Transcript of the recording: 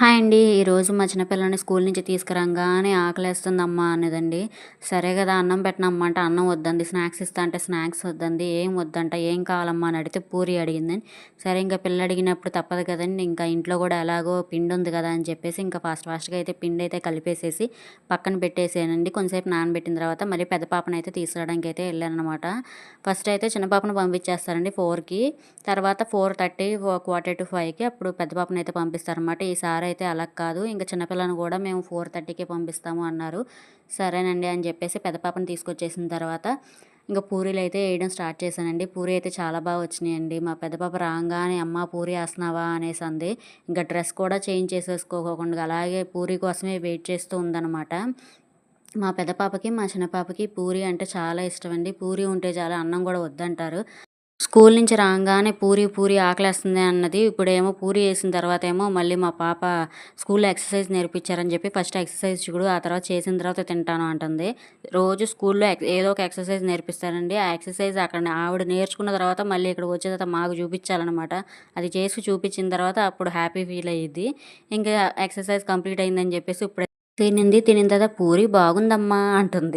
Hi అండి. ఈరోజు మా చిన్నపిల్లని స్కూల్ నుంచి తీసుకురంగానే ఆకలేస్తుందమ్మా అనేదండి సరే కదా అన్నం పెట్టనమ్మా అంటే అన్నం వద్దండి స్నాక్స్ ఇస్తా అంటే స్నాక్స్ వద్దండి ఏం వద్దంట ఏం కావాలమ్మా అని అడిగితే పూరి అడిగిందని. సరే ఇంకా పిల్ల అడిగినప్పుడు తప్పదు కదండి. ఇంకా ఇంట్లో కూడా ఎలాగో పిండి ఉంది కదా అని చెప్పేసి ఇంకా ఫాస్ట్ ఫాస్ట్గా అయితే పిండి అయితే కలిపేసేసి పక్కన పెట్టేసానండి. కొంతసేపు నానబెట్టిన తర్వాత మళ్ళీ పెద్ద పాపను అయితే తీసుకురావడానికి అయితే వెళ్ళానమాట ఫస్ట్ అయితే చిన్న పాపను పంపించేస్తారండి ఫోర్కి. తర్వాత ఫోర్ థర్టీ క్వార్టర్ టు ఫైవ్కి అప్పుడు పెద్ద పాపను అయితే పంపిస్తారనమాట ఈసారి అయితే అలా కాదు. ఇంకా చిన్నపిల్లని కూడా మేము ఫోర్ థర్టీకే పంపిస్తాము అన్నారు. సరేనండి అని చెప్పేసి పెద్ద పాపను తీసుకొచ్చేసిన తర్వాత ఇంకా పూరీలు అయితే వేయడం స్టార్ట్ చేశానండి. పూరి అయితే చాలా బాగా వచ్చినాయండి. మా పెద్ద పాప రాగానే అమ్మ పూరి వేస్తున్నావా? అనేసి అంది ఇంకా డ్రెస్ కూడా చేంజ్ చేసేసుకోకుండా అలాగే పూరి కోసమే వెయిట్ చేస్తూ ఉందన్నమాట. మా పెద్ద పాపకి మా చిన్న పాపకి పూరి అంటే చాలా ఇష్టం అండి పూరి ఉంటే చాలా అన్నం కూడా వద్దంటారు. స్కూల్ నుంచి రాగానే పూరి పూరి ఆకలేస్తుంది అన్నది. ఇప్పుడేమో పూరి వేసిన తర్వాత ఏమో మళ్ళీ మా పాప స్కూల్లో ఎక్సర్సైజ్ నేర్పించారని చెప్పి ఫస్ట్ ఎక్సర్సైజ్ చూడు ఆ తర్వాత చేసిన తర్వాత తింటాను అంటుంది. రోజు స్కూల్లో ఏదో ఒక ఎక్సర్సైజ్ నేర్పిస్తారండి. ఆ ఎక్సర్సైజ్ అక్కడ ఆవిడ నేర్చుకున్న తర్వాత మళ్ళీ ఇక్కడ వచ్చే తర్వాత మాకు చూపించాలన్నమాట. అది చేసి చూపించిన తర్వాత అప్పుడు హ్యాపీ ఫీల్ అయ్యిద్ది. ఇంకా ఎక్సర్సైజ్ కంప్లీట్ అయిందని చెప్పేసి ఇప్పుడు తినింది. తినిన తర్వాత పూరి బాగుందమ్మా అంటుంది.